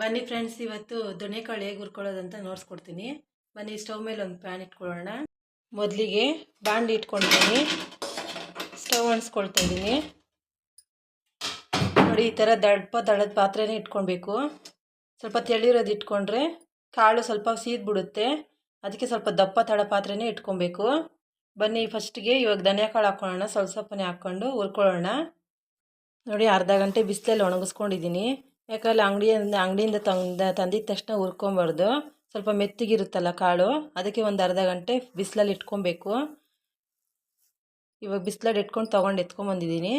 ಬನ್ನಿ ಫ್ರೆಂಡ್ಸ್ ಇವತ್ತು ದೊಣ್ಣೆಕಾಳು ಹೇಗೆ ಹುರ್ಕೊಳ್ಳೋದಂತ ನೋಡಿಸ್ಕೊಡ್ತೀನಿ. ಬನ್ನಿ, ಸ್ಟವ್ ಮೇಲೆ ಒಂದು ಪ್ಯಾನ್ ಇಟ್ಕೊಳ್ಳೋಣ. ಮೊದಲಿಗೆ ಬಾಂಡ್ಲಿ ಇಟ್ಕೊಂಡಿದ್ದೀನಿ ಸ್ಟವ್ ಅಣಿಸ್ಕೊಳ್ತಾ ಇದ್ದೀನಿ. ನೋಡಿ, ಈ ಥರ ದಡ್ಪ ದಳದ ಪಾತ್ರೆನೇ ಇಟ್ಕೊಳ್ಬೇಕು. ಸ್ವಲ್ಪ ತೆಳಿರೋದು ಇಟ್ಕೊಂಡ್ರೆ ಕಾಳು ಸ್ವಲ್ಪ ಸೀದ್ಬಿಡುತ್ತೆ. ಅದಕ್ಕೆ ಸ್ವಲ್ಪ ದಪ್ಪ ತಳ ಪಾತ್ರೆನೇ ಇಟ್ಕೊಬೇಕು ಬನ್ನಿ, ಫಸ್ಟಿಗೆ ಇವಾಗ ಧನಿಯಾ ಕಾಳು ಹಾಕ್ಕೊಳ್ಳೋಣ ಸ್ವಲ್ಪ ಸ್ವಲ್ಪನೇ ಹಾಕ್ಕೊಂಡು ಹುರ್ಕೊಳ್ಳೋಣ. ನೋಡಿ, ಅರ್ಧ ಗಂಟೆ ಬಿಸಿಲಲ್ಲಿ ಒಣಗಿಸ್ಕೊಂಡಿದ್ದೀನಿ. ಯಾಕಂದ್ರೆ ಅಂಗಡಿಯಿಂದ ಅಂಗಡಿಯಿಂದ ತಂದ, ತಂದಿದ ತಕ್ಷಣ ಹುರ್ಕೊಬಾರ್ದು. ಸ್ವಲ್ಪ ಮೆತ್ತಗಿರುತ್ತಲ್ಲ ಕಾಳು, ಅದಕ್ಕೆ ಒಂದು ಅರ್ಧ ಗಂಟೆ ಬಿಸಿಲಲ್ಲಿ ಇಟ್ಕೊಬೇಕು. ಇವಾಗ ಬಿಸಿಲಲ್ಲಿ ಇಟ್ಕೊಂಡು ತೊಗೊಂಡು ಎತ್ಕೊಂಬಂದಿದ್ದೀನಿ.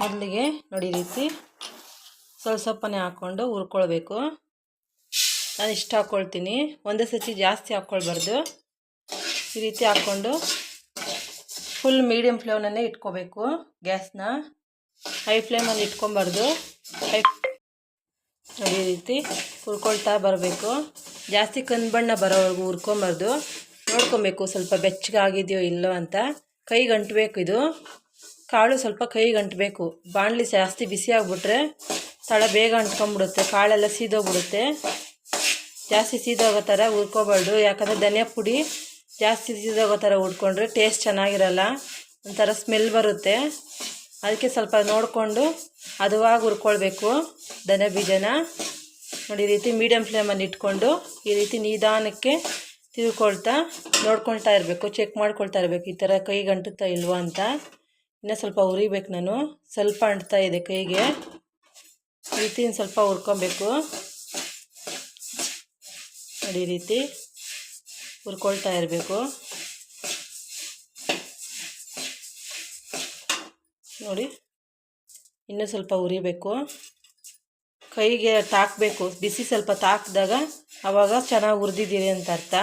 ಮೊದಲಿಗೆ ನೋಡಿ ರೀತಿ ಸ್ವಲ್ಪ ಸ್ವಲ್ಪನೇ ಹಾಕ್ಕೊಂಡು ಹುರ್ಕೊಳ್ಬೇಕು. ನಾನು ಇಷ್ಟು ಹಾಕ್ಕೊಳ್ತೀನಿ ಒಂದೇ ಸತಿ ಜಾಸ್ತಿ ಹಾಕ್ಕೊಳ್ಬಾರ್ದು ಈ ರೀತಿ ಹಾಕ್ಕೊಂಡು ಫುಲ್ ಮೀಡಿಯಮ್ ಫ್ಲೇಮ್ನಲ್ಲೇ ಇಟ್ಕೋಬೇಕು ಗ್ಯಾಸ್ನ. ಹೈ ಫ್ಲೇಮಲ್ಲಿ ಇಟ್ಕೊಬಾರ್ದು. ಹೈ ಈ ರೀತಿ ಹುರ್ಕೊಳ್ತಾ ಬರಬೇಕು. ಜಾಸ್ತಿ ಕಂದು ಬಣ್ಣ ಬರೋವರೆಗೂ ಹುರ್ಕೊಂಬಾರ್ದು. ನೋಡ್ಕೊಬೇಕು ಸ್ವಲ್ಪ ಬೆಚ್ಚಗಾಗಿದೆಯೋ ಇಲ್ಲೋ ಅಂತ. ಕೈಗೆ ಅಂಟಬೇಕು ಇದು. ಕಾಳು ಸ್ವಲ್ಪ ಕೈಗೆ ಅಂಟಬೇಕು ಬಾಣಲಿ ಜಾಸ್ತಿ ಬಿಸಿ ಆಗಿಬಿಟ್ರೆ ತಳ ಬೇಗ ಅಂಟ್ಕೊಂಬಿಡುತ್ತೆ ಕಾಳೆಲ್ಲ ಸೀದೋಗ್ಬಿಡುತ್ತೆ. ಜಾಸ್ತಿ ಸೀದೋಗೋ ಥರ ಹುರ್ಕೋಬಾರ್ದು. ಯಾಕಂದರೆ ಧನಿಯಾ ಪುಡಿ ಜಾಸ್ತಿ ಸೀದೋಗೋ ಥರ ಹುರ್ಕೊಂಡ್ರೆ ಟೇಸ್ಟ್ ಚೆನ್ನಾಗಿರಲ್ಲ. ಒಂಥರ ಸ್ಮೆಲ್ ಬರುತ್ತೆ. ಅದಕ್ಕೆ ಸ್ವಲ್ಪ ನೋಡಿಕೊಂಡು ಹದವಾಗಿ ಹುರ್ಕೊಳ್ಬೇಕು ದನ ಬೀಜನ. ನೋಡಿ, ಈ ರೀತಿ ಮೀಡಿಯಮ್ ಫ್ಲೇಮಲ್ಲಿ ಇಟ್ಕೊಂಡು ಈ ರೀತಿ ನಿಧಾನಕ್ಕೆ ತಿಳ್ಕೊಳ್ತಾ ನೋಡ್ಕೊಳ್ತಾ ಇರಬೇಕು ಚೆಕ್ ಮಾಡ್ಕೊಳ್ತಾ ಇರಬೇಕು. ಈ ಥರ ಕೈಗೆ ಅಂಟುತ್ತಾ ಇಲ್ವಾ ಅಂತ. ಇನ್ನೂ ಸ್ವಲ್ಪ ಉರಿಬೇಕು ನಾನು. ಸ್ವಲ್ಪ ಅಂಟ್ತಾ ಇದೆ ಕೈಗೆ. ಈ ರೀತಿ ಸ್ವಲ್ಪ ಹುರ್ಕೊಬೇಕು. ನೋಡಿ ರೀತಿ ಹುರ್ಕೊಳ್ತಾ ಇರಬೇಕು. ನೋಡಿ. ಇನ್ನೂ ಸ್ವಲ್ಪ ಉರಿಬೇಕು. ಕೈಗೆ ತಾಕಬೇಕು. ಬಿಸಿ ಸ್ವಲ್ಪ ತಾಕಿದಾಗ ಆವಾಗ ಚೆನ್ನಾಗಿ ಹುರಿದಿದ್ದೀರಿ ಅಂತ ಅರ್ಥ.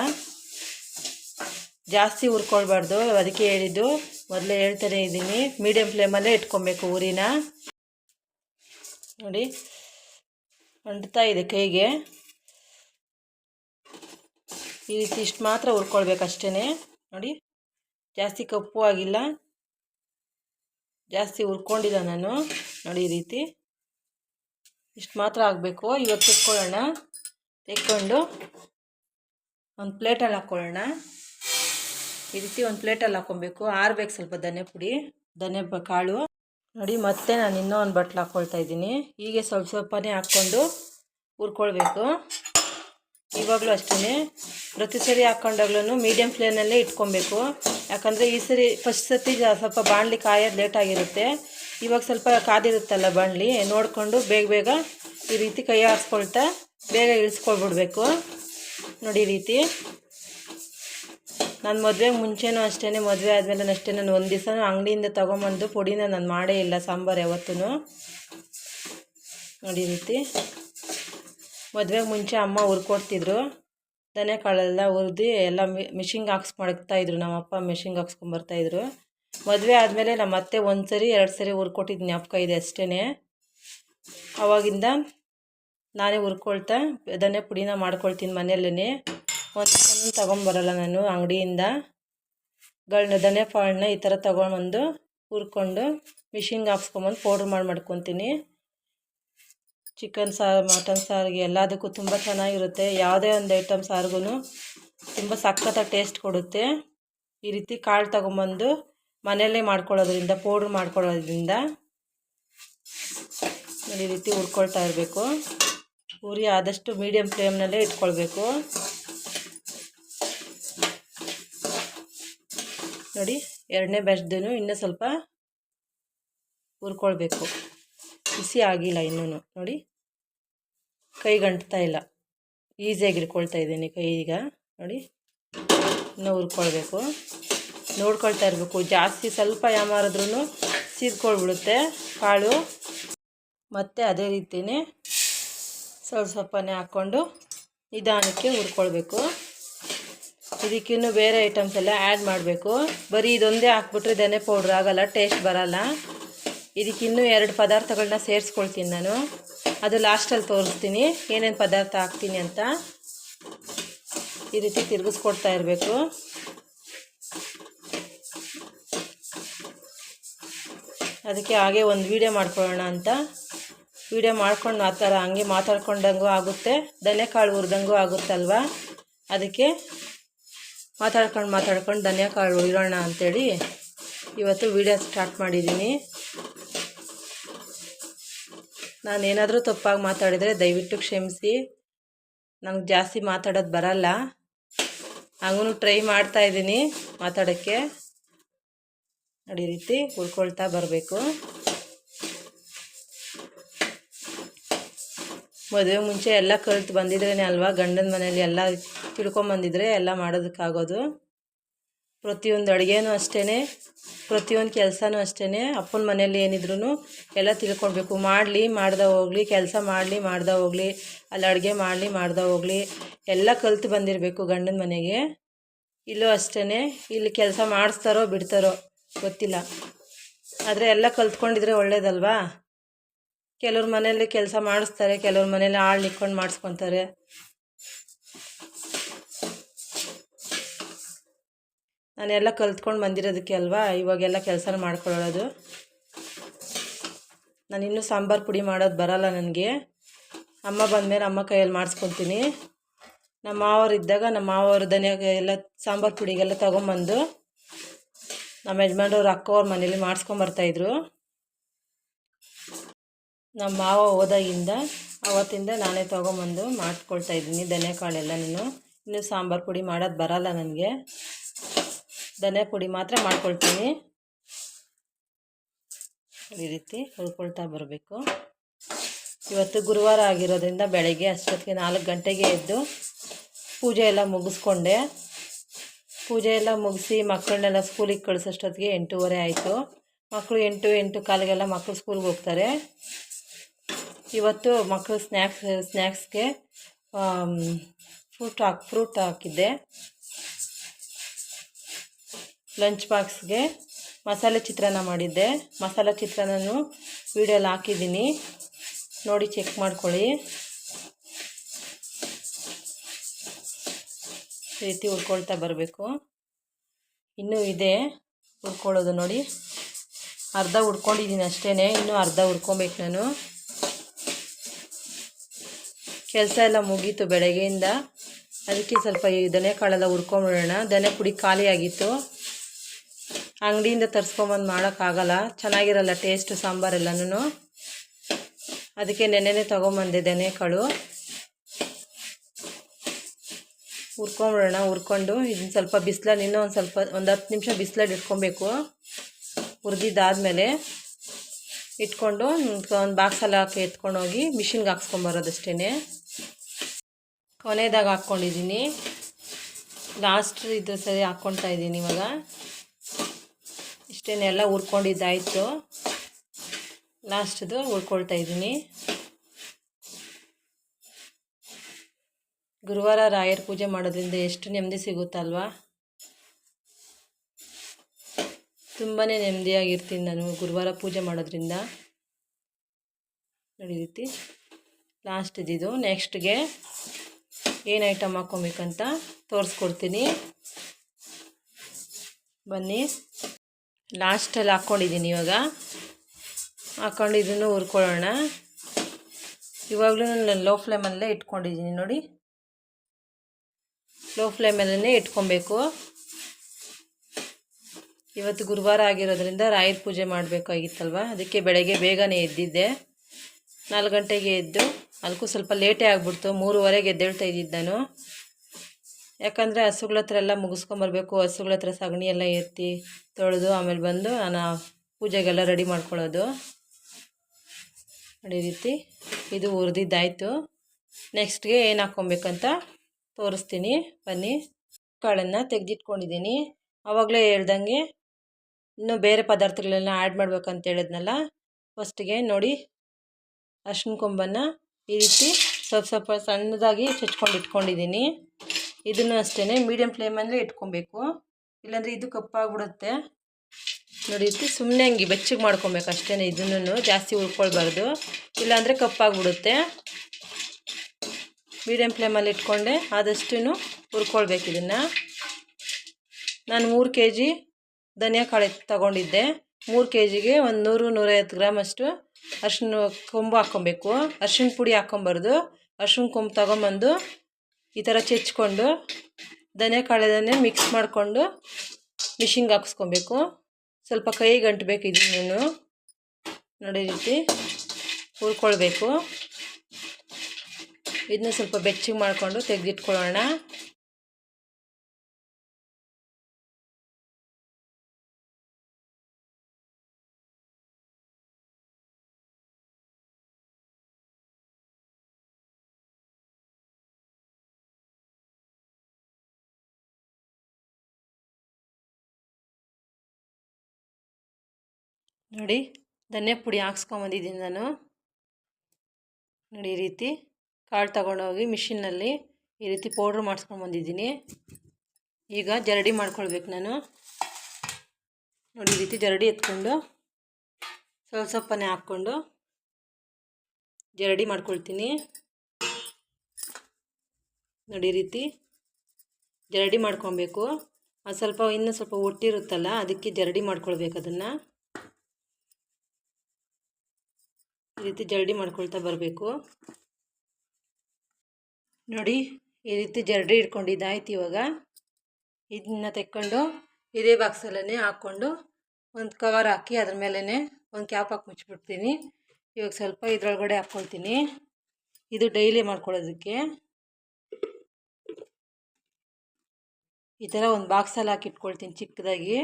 ಜಾಸ್ತಿ ಹುರ್ಕೊಳ್ಬಾರ್ದು ಅದಕ್ಕೆ ಹೇಳಿದ್ದು ಮೊದಲೇ ಹೇಳ್ತಾನೆ ಇದ್ದೀನಿ. ಮೀಡಿಯಮ್ ಫ್ಲೇಮಲ್ಲೇ ಇಟ್ಕೊಬೇಕು ಊರಿನ ನೋಡಿ. ಅಂಟ್ತಾ ಇದೆ ಕೈಗೆ. ಈ ರೀತಿ ಇಷ್ಟು ಮಾತ್ರ ಹುರ್ಕೊಳ್ಬೇಕು ನೋಡಿ. ಜಾಸ್ತಿ ಕಪ್ಪು ಆಗಿಲ್ಲ. ಜಾಸ್ತಿ ಹುರ್ಕೊಂಡಿಲ್ಲ ನಾನು. ನೋಡಿ ಈ ರೀತಿ. ಇಷ್ಟು ಮಾತ್ರ ಆಗಬೇಕು. ಇವಾಗ ತೆಕ್ಕೊಳ್ಳೋಣ. ತೆಕ್ಕೊಂಡು ಒಂದು ಪ್ಲೇಟಲ್ಲಿ ಹಾಕ್ಕೊಳ್ಳೋಣ ಈ ರೀತಿ ಒಂದು ಪ್ಲೇಟಲ್ಲಿ ಹಾಕ್ಕೊಬೇಕು ಆರ್ಬೇಕು ಸ್ವಲ್ಪ ಧನ್ಯ ಪುಡಿ ಧನ್ಯ ಕಾಳು. ನೋಡಿ ಮತ್ತೆ ನಾನು ಇನ್ನೂ ಒಂದು ಬಟ್ಲು ಹಾಕ್ಕೊಳ್ತಾ ಇದ್ದೀನಿ. ಹೀಗೆ ಸ್ವಲ್ಪ ಸ್ವಲ್ಪನೇ ಹಾಕ್ಕೊಂಡು ಹುರ್ಕೊಳ್ಬೇಕು. ಇವಾಗಲೂ ಅಷ್ಟೇ ಪ್ರತಿ ಸರಿ ಹಾಕೊಂಡಾಗ್ಲೂ ಮೀಡಿಯಮ್ ಫ್ಲೇಮಲ್ಲೇ ಇಟ್ಕೊಬೇಕು. ಯಾಕಂದರೆ ಈ ಸರಿ ಫಸ್ಟ್ ಸತಿ ಸ್ವಲ್ಪ ಬಾಣಲಿ ಕಾಯೋದು ಲೇಟ್ ಆಗಿರುತ್ತೆ. ಇವಾಗ ಸ್ವಲ್ಪ ಕಾದಿರುತ್ತಲ್ಲ ಬಾಣಲಿ, ನೋಡಿಕೊಂಡು ಬೇಗ ಬೇಗ ಈ ರೀತಿ ಕೈ ಹಾಕ್ಸ್ಕೊಳ್ತಾ ಬೇಗ ಇಳಿಸ್ಕೊಳ್ಬಿಡ್ಬೇಕು. ನೋಡಿ ಈ ರೀತಿ. ನಾನು ಮದುವೆಗೆ ಮುಂಚೆನೂ ಅಷ್ಟೇ ಮದುವೆ ಆದಮೇಲೆ ಅಷ್ಟೇ ನಾನು ಒಂದು ದಿವಸ ಅಂಗಡಿಯಿಂದ ತೊಗೊಂಬಂದು ಪುಡಿನ ನಾನು ಮಾಡೇ ಇಲ್ಲ ಸಾಂಬಾರು ಯಾವತ್ತೂ ನೋಡಿ ರೀತಿ. ಮದುವೆಗೆ ಮುಂಚೆ ಅಮ್ಮ ಹುರ್ಕೊಡ್ತಿದ್ರು ದನೆ ಕಾಳೆಲ್ಲ ಹುರಿದು ಎಲ್ಲ ಮಿಷಿನ್ಗೆ ಹಾಕ್ಸ್ ನಮ್ಮ ಅಪ್ಪ ಮಿಷಿನ್ಗೆ ಹಾಕ್ಸ್ಕೊಂಬರ್ತಾಯಿದ್ರು ಮದುವೆ ಆದಮೇಲೆ ನಮ್ಮ ಅತ್ತೆ ಒಂದು ಸರಿ ಎರಡು ಸರಿ ಹುರ್ಕೊಟ್ಟಿದ್ದು ಜ್ಞಾಪಕ ಇದೆ ಅಷ್ಟೇ ಅವಾಗಿಂದ ನಾನೇ ಹುರ್ಕೊಳ್ತಾ ದನೆ ಪುಡಿನ ಮಾಡ್ಕೊಳ್ತೀನಿ ಮನೆಯಲ್ಲೇ ಒಂದು ತೊಗೊಂಬರಲ್ಲ ನಾನು ಅಂಗಡಿಯಿಂದ. ಗಳನ್ನ ದನೆ ಪಾಳನ್ನ ಈ ಥರ ತೊಗೊಂಬಂದು ಹುರ್ಕೊಂಡು ಮಿಷಿನ್ಗೆ ಹಾಕ್ಸ್ಕೊಂಬಂದು ಪೌಡ್ರ್ ಮಾಡಿ ಮಾಡ್ಕೊತೀನಿ. ಚಿಕನ್ ಸಾರು, ಮಟನ್ ಸಾರಿಗೆ ಎಲ್ಲದಕ್ಕೂ ತುಂಬ ಚೆನ್ನಾಗಿರುತ್ತೆ. ಯಾವುದೇ ಒಂದು ಐಟಮ್ ಸಾರಿಗೂ ತುಂಬ ಸಖತ್ತಾಗಿ ಟೇಸ್ಟ್ ಕೊಡುತ್ತೆ. ಈ ರೀತಿ ಕಾಳು ತೊಗೊಂಬಂದು ಮನೆಯಲ್ಲೇ ಮಾಡ್ಕೊಳ್ಳೋದ್ರಿಂದ, ಪೌಡ್ರ್ ಮಾಡ್ಕೊಳ್ಳೋದ್ರಿಂದ ಈ ರೀತಿ ಹುರ್ಕೊಳ್ತಾ ಇರಬೇಕು. ಉರಿ ಆದಷ್ಟು ಮೀಡಿಯಮ್ ಫ್ಲೇಮ್ನಲ್ಲೇ ಇಟ್ಕೊಳ್ಬೇಕು. ನೋಡಿ, ಎರಡನೇ ಬೆಸ್ಟ್ದೂ ಇನ್ನೂ ಸ್ವಲ್ಪ ಹುರ್ಕೊಳ್ಬೇಕು. ಬಿಸಿ ಆಗಿಲ್ಲ ಇನ್ನೂ ನೋಡಿ. ಕೈಗಂಟ್ತಾ ಇಲ್ಲ. ಈಸಿಯಾಗಿ ಇಟ್ಕೊಳ್ತಾ ಇದ್ದೀನಿ ಕೈ ಈಗ. ನೋಡಿ. ಇನ್ನೂ ಹುರ್ಕೊಳ್ಬೇಕು. ನೋಡ್ಕೊಳ್ತಾ ಇರಬೇಕು. ಜಾಸ್ತಿ ಸ್ವಲ್ಪ ಯಾಮಾರಿದ್ರೂ ಸೀದ್ಕೊಳ್ಬಿಡುತ್ತೆ ಕಾಳು. ಮತ್ತು ಅದೇ ರೀತಿಯೇ ಸ್ವಲ್ಪ ಸ್ವಲ್ಪನೇ ಹಾಕ್ಕೊಂಡು ನಿಧಾನಕ್ಕೆ ಹುರ್ಕೊಳ್ಬೇಕು. ಇದಕ್ಕಿನ್ನೂ ಬೇರೆ ಐಟಮ್ಸ್ ಎಲ್ಲ ಆ್ಯಡ್ ಮಾಡಬೇಕು. ಬರೀ ಇದೊಂದೇ ಹಾಕ್ಬಿಟ್ರೆ ಧನೆ ಪೌಡ್ರ್ ಆಗೋಲ್ಲ ಟೇಸ್ಟ್ ಬರೋಲ್ಲ. ಇದಕ್ಕಿನ್ನೂ ಎರಡು ಪದಾರ್ಥಗಳನ್ನ ಸೇರಿಸ್ಕೊಳ್ತೀನಿ ನಾನು. ಅದು ಲಾಸ್ಟಲ್ಲಿ ತೋರಿಸ್ತೀನಿ. ಏನೇನು ಪದಾರ್ಥ ಹಾಕ್ತೀನಿ ಅಂತ. ಈ ರೀತಿ ತಿರುಗಿಸ್ಕೊಡ್ತಾ ಇರಬೇಕು. ಅದಕ್ಕೆ ಹಾಗೆ ಒಂದು ವೀಡಿಯೋ ಮಾಡ್ಕೊಳ್ಳೋಣ ಅಂತ. ವಿಡಿಯೋ ಮಾಡ್ಕೊಂಡು ಆ ಥರ ಹಂಗೆ ಮಾತಾಡ್ಕೊಂಡಂಗೂ ಆಗುತ್ತೆ. ಧನ್ಯಕಾಳು ಹುರಿದಂಗೂ ಆಗುತ್ತಲ್ವ ಅದಕ್ಕೆ ಮಾತಾಡ್ಕೊಂಡು ಮಾತಾಡ್ಕೊಂಡು ಧನ್ಯಕಾಳು ಇರೋಣ ಅಂಥೇಳಿ ಇವತ್ತು ವಿಡಿಯೋ ಸ್ಟಾರ್ಟ್ ಮಾಡಿದ್ದೀನಿ. ನಾನು ಏನಾದರೂ ತಪ್ಪಾಗಿ ಮಾತಾಡಿದರೆ ದಯವಿಟ್ಟು ಕ್ಷಮಿಸಿ. ನನಗೆ ಜಾಸ್ತಿ ಮಾತಾಡೋದು ಬರಲ್ಲ. ಹಂಗೂ ಟ್ರೈ ಮಾಡ್ತಾ ಇದ್ದೀನಿ ಮಾತಾಡೋಕ್ಕೆ. ನೋಡಿ ರೀತಿ ಉಳ್ಕೊಳ್ತಾ ಬರಬೇಕು. ಮದುವೆ ಮುಂಚೆ ಎಲ್ಲ ಕಲ್ತು ಬಂದಿದ್ರೇ ಅಲ್ವಾ? ಗಂಡನ ಮನೇಲಿ ಎಲ್ಲ ತಿಳ್ಕೊಂಬಂದಿದ್ರೆ ಎಲ್ಲ ಮಾಡೋದಕ್ಕಾಗೋದು. ಪ್ರತಿಯೊಂದು ಅಡುಗೆನೂ ಅಷ್ಟೇ ಪ್ರತಿಯೊಂದು ಕೆಲಸನೂ ಅಷ್ಟೇ ಅಪ್ಪನ ಮನೇಲಿ ಏನಿದ್ರು ಎಲ್ಲ ತಿಳ್ಕೊಳ್ಬೇಕು. ಮಾಡಲಿ, ಮಾಡ್ದೆ ಹೋಗಲಿ, ಕೆಲಸ ಮಾಡಲಿ, ಮಾಡ್ದೆ ಹೋಗಲಿ, ಅಲ್ಲಿ ಅಡುಗೆ ಮಾಡಲಿ, ಮಾಡ್ದೆ ಹೋಗಲಿ, ಎಲ್ಲ ಕಲ್ತು ಬಂದಿರಬೇಕು ಗಂಡನ ಮನೆಗೆ. ಇಲ್ಲೂ ಅಷ್ಟೇ ಇಲ್ಲಿ ಕೆಲಸ ಮಾಡಿಸ್ತಾರೋ ಬಿಡ್ತಾರೋ ಗೊತ್ತಿಲ್ಲ. ಆದರೆ ಎಲ್ಲ ಕಲ್ತ್ಕೊಂಡಿದ್ರೆ ಒಳ್ಳೇದಲ್ವಾ? ಕೆಲವ್ರ ಮನೇಲಿ ಕೆಲಸ ಮಾಡಿಸ್ತಾರೆ, ಕೆಲವ್ರ ಮನೇಲಿ ಆಳು ನಿಕ್ಕೊಂಡು ಮಾಡಿಸ್ಕೊತಾರೆ. ನಾನೆಲ್ಲ ಕಲ್ತ್ಕೊಂಡು ಬಂದಿರೋದಕ್ಕೆ ಅಲ್ವಾ? ಇವಾಗೆಲ್ಲ ಕೆಲಸ ಮಾಡ್ಕೊಳ್ಳೋದು. ನಾನು ಇನ್ನೂ ಸಾಂಬಾರು ಪುಡಿ ಮಾಡೋದು ಬರಲ್ಲ ನನಗೆ. ಅಮ್ಮ ಬಂದಮೇಲೆ ಅಮ್ಮ ಕೈಯಲ್ಲಿ ಮಾಡಿಸ್ಕೊತೀನಿ. ನಮ್ಮ ಮಾವರು ಇದ್ದಾಗ ನಮ್ಮ ಮಾವರು ಧನಿಯ ಎಲ್ಲ ಸಾಂಬಾರು ಪುಡಿಗೆಲ್ಲ ತೊಗೊಂಬಂದು ನಮ್ಮ ಯಜಮಾನ್ರವ್ರು ಅಕ್ಕವ್ರ ಮನೇಲಿ ಮಾಡಿಸ್ಕೊಂಬರ್ತಾಯಿದ್ರು ನಮ್ಮ ಮಾವ ಹೋದಾಗಿಂದ ಅವತ್ತಿಂದ ನಾನೇ ತೊಗೊಂಬಂದು ಧನಿಯಾ ಕಾಳೆಲ್ಲ ನೀನು. ಇನ್ನೂ ಸಾಂಬಾರು ಪುಡಿ ಮಾಡೋದು ಬರಲ್ಲ ನನಗೆ. ಧನಿಯಾ ಪುಡಿ ಮಾತ್ರ ಮಾಡ್ಕೊಳ್ತೀನಿ. ಈ ರೀತಿ ಹುರ್ಕೊಳ್ತಾ ಬರಬೇಕು. ಇವತ್ತು ಗುರುವಾರ ಆಗಿರೋದ್ರಿಂದ ಬೆಳಗ್ಗೆ ಅಷ್ಟೊತ್ತಿಗೆ ನಾಲ್ಕು ಗಂಟೆಗೆ ಎದ್ದು ಪೂಜೆ ಎಲ್ಲ ಮುಗಿಸ್ಕೊಂಡೆ. ಪೂಜೆ ಎಲ್ಲ ಮುಗಿಸಿ ಮಕ್ಕಳನ್ನೆಲ್ಲ ಸ್ಕೂಲಿಗೆ ಕಳಿಸೋಷ್ಟೊತ್ತಿಗೆ ಎಂಟೂವರೆ ಆಯಿತು. ಮಕ್ಕಳು ಎಂಟು ಎಂಟು ಕಾಲಿಗೆಲ್ಲ ಮಕ್ಕಳು ಸ್ಕೂಲ್ಗೆ ಹೋಗ್ತಾರೆ. ಇವತ್ತು ಮಕ್ಕಳು ಸ್ನ್ಯಾಕ್ಸ್, ಸ್ನ್ಯಾಕ್ಸ್ಗೆ ಫ್ರೂಟ್ ಹಾಕಿ, ಫ್ರೂಟ್ ಹಾಕಿದ್ದೆ. ಲಂಚ್ ಬಾಕ್ಸ್ಗೆ ಮಸಾಲೆ ಚಿತ್ರಾನ್ನ ಮಾಡಿದ್ದೆ. ಮಸಾಲೆ ಚಿತ್ರಾನ್ನ ವೀಡಿಯೋಲಿ ಹಾಕಿದ್ದೀನಿ. ನೋಡಿ ಚೆಕ್ ಮಾಡ್ಕೊಳ್ಳಿ. ರೀತಿ ಹುರ್ಕೊಳ್ತಾ ಬರಬೇಕು. ಇನ್ನೂ ಇದೆ ಹುರ್ಕೊಳ್ಳೋದು ನೋಡಿ. ಅರ್ಧ ಉರ್ಕೊಂಡಿದ್ದೀನಿ ಅಷ್ಟೇ ಇನ್ನೂ ಅರ್ಧ ಹುರ್ಕೊಬೇಕು ನಾನು. ಕೆಲಸ ಎಲ್ಲ ಮುಗೀತು ಬೆಳಗ್ಗೆಯಿಂದ. ಅದಕ್ಕೆ ಸ್ವಲ್ಪ ಈ ದನೆ ಕಾಳೆಲ್ಲ ಹುರ್ಕೊಂಬಿಡೋಣ. ದನೆ ಪುಡಿ ಖಾಲಿಯಾಗಿತ್ತು. ಅಂಗಡಿಯಿಂದ ತರಿಸ್ಕೊಂಬಂದು ಮಾಡೋಕ್ಕಾಗಲ್ಲ ಚೆನ್ನಾಗಿರಲ್ಲ ಟೇಸ್ಟು ಸಾಂಬಾರೆಲ್ಲನೂ ಅದಕ್ಕೆ ನೆನೆನೆ ತೊಗೊಂಬಂದಿದ್ದೇನೆ ಕಳು. ಹುರ್ಕೊಂಬಿಡೋಣ, ಹುರ್ಕೊಂಡು. ಇದನ್ನ ಸ್ವಲ್ಪ ಬಿಸಿಲಲ್ಲಿ, ಇನ್ನೂ ಒಂದು ಸ್ವಲ್ಪ, ಒಂದು ಹತ್ತು ನಿಮಿಷ ಬಿಸಿಲಲ್ಲಿ ಇಟ್ಕೊಬೇಕು. ಹುರಿದಿದ್ದಾದಮೇಲೆ ಇಟ್ಕೊಂಡು ಒಂದು ಬಾಕ್ಸಲ್ಲಿ ಹಾಕಿ ಎತ್ಕೊಂಡೋಗಿ ಮಿಷಿನ್ಗೆ ಹಾಕ್ಸ್ಕೊಂಬರೋದಷ್ಟೇ ಕೊನೆಯದಾಗ ಹಾಕ್ಕೊಂಡಿದ್ದೀನಿ. ಲಾಸ್ಟ್ ಇದು ಸರಿ ಹಾಕ್ಕೊಳ್ತಾ ಇದ್ದೀನಿ ಇವಾಗ. ಇಷ್ಟೇನೆಲ್ಲ ಹುರ್ಕೊಂಡಿದ್ದಾಯಿತು. ಲಾಸ್ಟ್ದು ಹುರ್ಕೊಳ್ತಾ ಇದ್ದೀನಿ. ಗುರುವಾರ ರಾಯರ ಪೂಜೆ ಮಾಡೋದ್ರಿಂದ ಎಷ್ಟು ನೆಮ್ಮದಿ ಸಿಗುತ್ತಲ್ವಾ? ತುಂಬಾ ನೆಮ್ಮದಿಯಾಗಿರ್ತೀನಿ ನಾನು ಗುರುವಾರ ಪೂಜೆ ಮಾಡೋದ್ರಿಂದ. ನೋಡಿ ರೀತಿ. ಲಾಸ್ಟ್ ಇದ್ದಿದ್ದು ನೆಕ್ಸ್ಟ್ಗೆ ಏನು ಐಟಮ್ ಹಾಕ್ಕೊಬೇಕಂತ ತೋರಿಸ್ಕೊಡ್ತೀನಿ. ಬನ್ನಿ. ಲಾಸ್ಟಲ್ಲಿ ಹಾಕ್ಕೊಂಡಿದ್ದೀನಿ ಇವಾಗ. ಹಾಕ್ಕೊಂಡು ಇದನ್ನು ಹುರ್ಕೊಳ್ಳೋಣ. ಇವಾಗಲೂ ನಾನು ಲೋ ಫ್ಲೇಮಲ್ಲೇ ಇಟ್ಕೊಂಡಿದ್ದೀನಿ ನೋಡಿ. ಲೋ ಫ್ಲೇಮಲ್ಲೇ ಇಟ್ಕೊಬೇಕು. ಇವತ್ತು ಗುರುವಾರ ಆಗಿರೋದ್ರಿಂದ ರಾಯರ ಪೂಜೆ ಮಾಡಬೇಕಾಗಿತ್ತಲ್ವ? ಅದಕ್ಕೆ ಬೆಳಗ್ಗೆ ಬೇಗನೆ ಎದ್ದಿದ್ದೆ. ನಾಲ್ಕು ಗಂಟೆಗೆ ಎದ್ದು ಅದಕ್ಕೂ ಸ್ವಲ್ಪ ಲೇಟೇ ಆಗಿಬಿಡ್ತು. ಮೂರುವರೆಗೆ ಎದ್ದೇಳ್ತಾ ಇದ್ದಿದ್ದು ನಾನು. ಯಾಕಂದರೆ ಹಸುಗಳ ಹತ್ರ ಎಲ್ಲ ಮುಗಿಸ್ಕೊಂಬರ್ಬೇಕು ಹಸುಗಳ ಹತ್ರ ಸಗಣಿ ಎಲ್ಲ ಎತ್ತಿ ತೊಳೆದು ಆಮೇಲೆ ಬಂದು ನಾನು ಪೂಜೆಗೆಲ್ಲ ರೆಡಿ ಮಾಡ್ಕೊಳ್ಳೋದು. ಅದೇ ರೀತಿ ಇದು ಹುರಿದಿದ್ದಾಯಿತು ನೆಕ್ಸ್ಟ್ಗೆ ಏನು ಹಾಕ್ಕೊಬೇಕಂತ ತೋರಿಸ್ತೀನಿ. ಬನ್ನಿ. ಕಾಳನ್ನು ತೆಗೆದಿಟ್ಕೊಂಡಿದ್ದೀನಿ. ಆವಾಗಲೇ ಹೇಳ್ದಂಗೆ ಇನ್ನೂ ಬೇರೆ ಪದಾರ್ಥಗಳನ್ನ ಆ್ಯಡ್ ಮಾಡ್ಬೇಕಂತ ಹೇಳಿದ್ನಲ್ಲ ಫಸ್ಟಿಗೆ ನೋಡಿ ಅರ್ಶಿನ ಕೊಂಬನ್ನು ಈ ರೀತಿ ಸ್ವಲ್ಪ ಸ್ವಲ್ಪ ಸಣ್ಣದಾಗಿ ಚಚ್ಕೊಂಡು ಇಟ್ಕೊಂಡಿದ್ದೀನಿ ಇದನ್ನು ಅಷ್ಟೇ ಮೀಡಿಯಮ್ ಫ್ಲೇಮಲ್ಲೇ ಇಟ್ಕೊಬೇಕು. ಇಲ್ಲಾಂದರೆ ಇದು ಕಪ್ಪಾಗ್ಬಿಡುತ್ತೆ. ನೋಡಿ, ಇದು ಸುಮ್ಮನೆ ಹಂಗೆ ಬೆಚ್ಚಗೆ ಮಾಡ್ಕೊಬೇಕು ಅಷ್ಟೇ ಇದನ್ನು ಜಾಸ್ತಿ ಉಳ್ಕೊಳ್ಬಾರ್ದು. ಇಲ್ಲಾಂದರೆ ಕಪ್ಪಾಗ್ಬಿಡುತ್ತೆ. ಮೀಡಿಯಮ್ ಫ್ಲೇಮಲ್ಲಿ ಇಟ್ಕೊಂಡೆ ಆದಷ್ಟು ಹುರ್ಕೊಳ್ಬೇಕು ಇದನ್ನು. ನಾನು ಮೂರು ಕೆ ಜಿ ಧನಿಯಾ ಕಾಳು ತಗೊಂಡಿದ್ದೆ. ಮೂರು ಕೆ ಜಿಗೆ ಒಂದು ನೂರು, ನೂರೈವತ್ತು ಗ್ರಾಮ್ ಅಷ್ಟು ಅರ್ಶಿಣ ಕೊಂಬು ಹಾಕ್ಕೊಬೇಕು. ಅರ್ಶಿಣ ಪುಡಿ ಹಾಕ್ಕೊಂಬಾರ್ದು. ಅರ್ಶಿಣ ಕೊಂಬು ತಗೊಂಬಂದು ಈ ಥರ ಚೆಚ್ಕೊಂಡು ಧನೆ ಕಾಳದನ್ನೇ ಮಿಕ್ಸ್ ಮಾಡಿಕೊಂಡು ಮಿಷಿನ್ಗೆ ಹಾಕಿಸ್ಕೊಬೇಕು. ಸ್ವಲ್ಪ ಕೈಗೆ ಅಂಟಬೇಕು ಇದನ್ನು ನೋಡಿ ರೀತಿ ಹುರ್ಕೊಳ್ಬೇಕು. ಇದನ್ನ ಸ್ವಲ್ಪ ಬೆಚ್ಚಗೆ ಮಾಡಿಕೊಂಡು ತೆಗೆದಿಟ್ಕೊಳ್ಳೋಣ. ನೋಡಿ, ಧನ್ಯ ಪುಡಿ ಹಾಕ್ಸ್ಕೊಂಬಂದಿದ್ದೀನಿ ನಾನು. ನೋಡಿ ಈ ರೀತಿ ಕಾಳು ತಗೊಂಡೋಗಿ ಮಿಷಿನ್ನಲ್ಲಿ ಈ ರೀತಿ ಪೌಡ್ರ್ ಮಾಡಿಸ್ಕೊಂಬಂದಿದ್ದೀನಿ ಈಗ ಜರಡಿ ಮಾಡ್ಕೊಳ್ಬೇಕು ನಾನು. ನೋಡಿ ಈ ರೀತಿ ಜರಡಿ ಎತ್ಕೊಂಡು ಸ್ವಲ್ಪ ಸ್ವಲ್ಪನೇ ಹಾಕ್ಕೊಂಡು ಜರಡಿ ಮಾಡ್ಕೊಳ್ತೀನಿ. ನೋಡಿ ಈ ರೀತಿ ಜರಡಿ ಮಾಡ್ಕೊಬೇಕು ಅದು ಸ್ವಲ್ಪ, ಇನ್ನೂ ಸ್ವಲ್ಪ ಒಟ್ಟಿರುತ್ತಲ್ಲ, ಅದಕ್ಕೆ ಜರಡಿ ಮಾಡ್ಕೊಳ್ಬೇಕು ಅದನ್ನು ಈ ರೀತಿ ಜರಡಿ ಮಾಡ್ಕೊಳ್ತಾ ಬರಬೇಕು. ನೋಡಿ, ಈ ರೀತಿ ಜರಡಿ ಇಟ್ಕೊಂಡಿದ್ದಾಯ್ತು ಇವಾಗ. ಇದನ್ನ ತೆಕ್ಕೊಂಡು ಇದೇ ಬಾಕ್ಸಲ್ಲೇ ಹಾಕ್ಕೊಂಡು ಒಂದು ಕವರ್ ಹಾಕಿ ಅದ್ರ ಮೇಲೇ ಒಂದು ಕ್ಯಾಪ್ ಹಾಕಿ ಮುಚ್ಚಿಬಿಡ್ತೀನಿ. ಇವಾಗ ಸ್ವಲ್ಪ ಇದ್ರೊಳಗಡೆ ಹಾಕ್ಕೊಳ್ತೀನಿ. ಇದು ಡೈಲಿ ಮಾಡ್ಕೊಳ್ಳೋದಕ್ಕೆ. ಈ ಥರ ಒಂದು ಬಾಕ್ಸಲ್ಲಿ ಹಾಕಿ ಇಟ್ಕೊಳ್ತೀನಿ ಚಿಕ್ಕದಾಗಿ.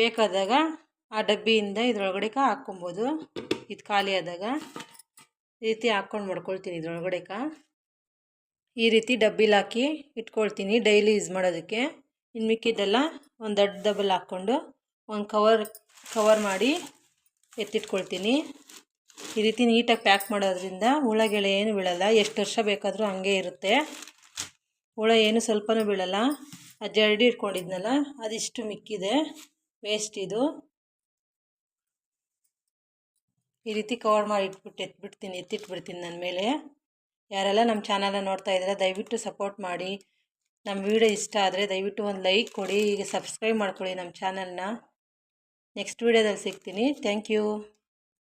ಬೇಕಾದಾಗ ಆ ಡಬ್ಬಿಯಿಂದ ಇದ್ರೊಳಗಡೆ ಹಾಕ್ಕೊಬೋದು. ಇದು ಖಾಲಿ ಆದಾಗ ಈ ರೀತಿ ಹಾಕ್ಕೊಂಡು ಮಾಡ್ಕೊಳ್ತೀನಿ ಇದ್ರೊಳಗಡೆ ಈ ರೀತಿ ಡಬ್ಬಿಲಿ ಹಾಕಿ ಇಟ್ಕೊಳ್ತೀನಿ ಡೈಲಿ ಯೂಸ್ ಮಾಡೋದಕ್ಕೆ. ಇನ್ನು ಮಿಕ್ಕಿದ್ದೆಲ್ಲ ಒಂದು ದೊಡ್ಡ ಡಬ್ಬಲ್ ಹಾಕ್ಕೊಂಡು ಒಂದು ಕವರ್ ಕವರ್ ಮಾಡಿ ಎತ್ತಿಟ್ಕೊಳ್ತೀನಿ. ಈ ರೀತಿ ನೀಟಾಗಿ ಪ್ಯಾಕ್ ಮಾಡೋದ್ರಿಂದ ಹುಳಗೆಳೆ ಏನು ಬೀಳಲ್ಲ. ಎಷ್ಟು ವರ್ಷ ಬೇಕಾದರೂ ಹಂಗೆ ಇರುತ್ತೆ. ಹುಳ ಏನು ಸ್ವಲ್ಪನೂ ಬೀಳಲ್ಲ. ಆ ಜರಡಿ ಇಟ್ಕೊಂಡಿದ್ನಲ್ಲ, ಅದಿಷ್ಟು ಮಿಕ್ಕಿದೆ. ವೇಸ್ಟ್ ಇದು. ಈ ರೀತಿ ಕವರ್ ಮಾಡಿ ಇಟ್ಬಿಟ್ಟು ಎತ್ಬಿಡ್ತೀನಿ, ಎತ್ತಿಟ್ಬಿಡ್ತೀನಿ ನನ್ನ ಮೇಲೆ. ಯಾರೆಲ್ಲ ನಮ್ಮ ಚಾನಲ್ನ ನೋಡ್ತಾ ಇದ್ದಾರೆ, ದಯವಿಟ್ಟು ಸಪೋರ್ಟ್ ಮಾಡಿ. ನಮ್ಮ ವೀಡಿಯೋ ಇಷ್ಟ ಆದರೆ ದಯವಿಟ್ಟು ಒಂದು ಲೈಕ್ ಕೊಡಿ. ಈಗ ಸಬ್ಸ್ಕ್ರೈಬ್ ಮಾಡ್ಕೊಳ್ಳಿ ನಮ್ಮ ಚಾನಲ್ನ ನೆಕ್ಸ್ಟ್ ವೀಡಿಯೋದಲ್ಲಿ ಸಿಗ್ತೀನಿ. Thank you